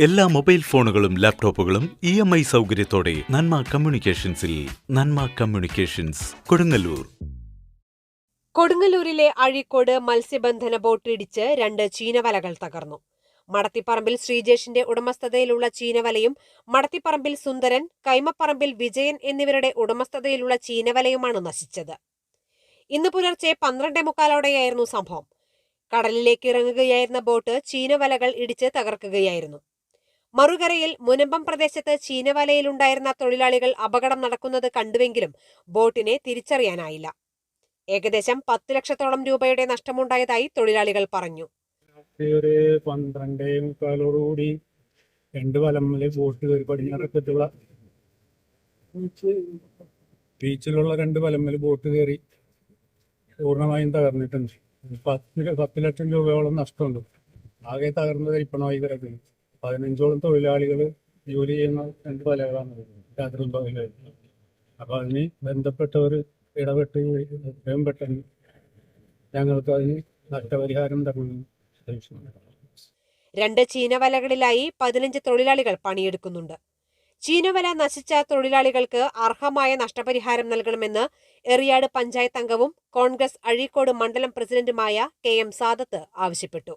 എല്ലാ മൊബൈൽ ഫോണുകളും ലാപ്ടോപ്പുകളും ഇ എം ഐ സൗകര്യത്തോടെ നന്മ കമ്മ്യൂണിക്കേഷൻസിൽ നന്മ കമ്മ്യൂണിക്കേഷൻസ് കൊടുങ്ങല്ലൂർ. കൊടുങ്ങല്ലൂരിലെ അഴീക്കോട് മത്സ്യബന്ധന ബോട്ട് ഇടിച്ച് രണ്ട് ചീനവലകൾ തകർന്നു. മടത്തിപ്പറമ്പിൽ ശ്രീജേഷിന്റെ ഉടമസ്ഥതയിലുള്ള ചീനവലയും മടത്തിപ്പറമ്പിൽ സുന്ദരൻ കൈമപ്പറമ്പിൽ വിജയൻ എന്നിവരുടെ ഉടമസ്ഥതയിലുള്ള ചീനവലയുമാണ് നശിച്ചത്. ഇന്ന് പുലർച്ചെ പന്ത്രണ്ടേ മുക്കാലോടെയായിരുന്നു സംഭവം. കടലിലേക്ക് ഇറങ്ങുകയായിരുന്ന ബോട്ട് ചീനവലകൾ ഇടിച്ച് തകർക്കുകയായിരുന്നു. മറുകരയിൽ മുനമ്പം പ്രദേശത്ത് ചീനവലയിലുണ്ടായിരുന്ന തൊഴിലാളികൾ അപകടം നടക്കുന്നത് കണ്ടുവെങ്കിലും ബോട്ടിനെ തിരിച്ചറിയാനായില്ല. ഏകദേശം പത്ത് ലക്ഷത്തോളം രൂപയുടെ നഷ്ടമുണ്ടായതായി തൊഴിലാളികൾ പറഞ്ഞു. പന്ത്രണ്ടേ മുക്കാലോടുകൂടി രണ്ട് വലമ്മലെ ബോട്ട് ബീച്ചിലുള്ള രണ്ട് വലമ്മൽ ബോട്ട് കയറി പൂർണമായും തകർന്നിട്ടുണ്ട്. പത്ത് പത്ത് ലക്ഷം രൂപയോളം നഷ്ടമുണ്ട്. ആകെ തകർന്നത് ഇപ്പണമായി കിടക്കുന്നു പതിനഞ്ചോളം തൊഴിലാളികൾ ജോലി ചെയ്യുന്ന രണ്ട് വലകളാണ് രാത്രി പകലായിട്ട് അപ്പൊ അതിന് ബന്ധപ്പെട്ടവർ ഇടപെട്ട് എത്രയും പെട്ടെന്ന് ഞങ്ങൾക്ക് അതിന് നഷ്ടപരിഹാരം അപേക്ഷിക്കുന്നു രണ്ട് ചീനവലകളിലായി പതിനഞ്ച് തൊഴിലാളികൾ പണിയെടുക്കുന്നുണ്ട്. ചീനവല നശിച്ച തൊഴിലാളികൾക്ക് അർഹമായ നഷ്ടപരിഹാരം നൽകണമെന്ന് എറിയാട് പഞ്ചായത്ത് അംഗവും കോൺഗ്രസ് അഴീക്കോട് മണ്ഡലം പ്രസിഡന്റുമായ കെ എം സാദത്ത് ആവശ്യപ്പെട്ടു.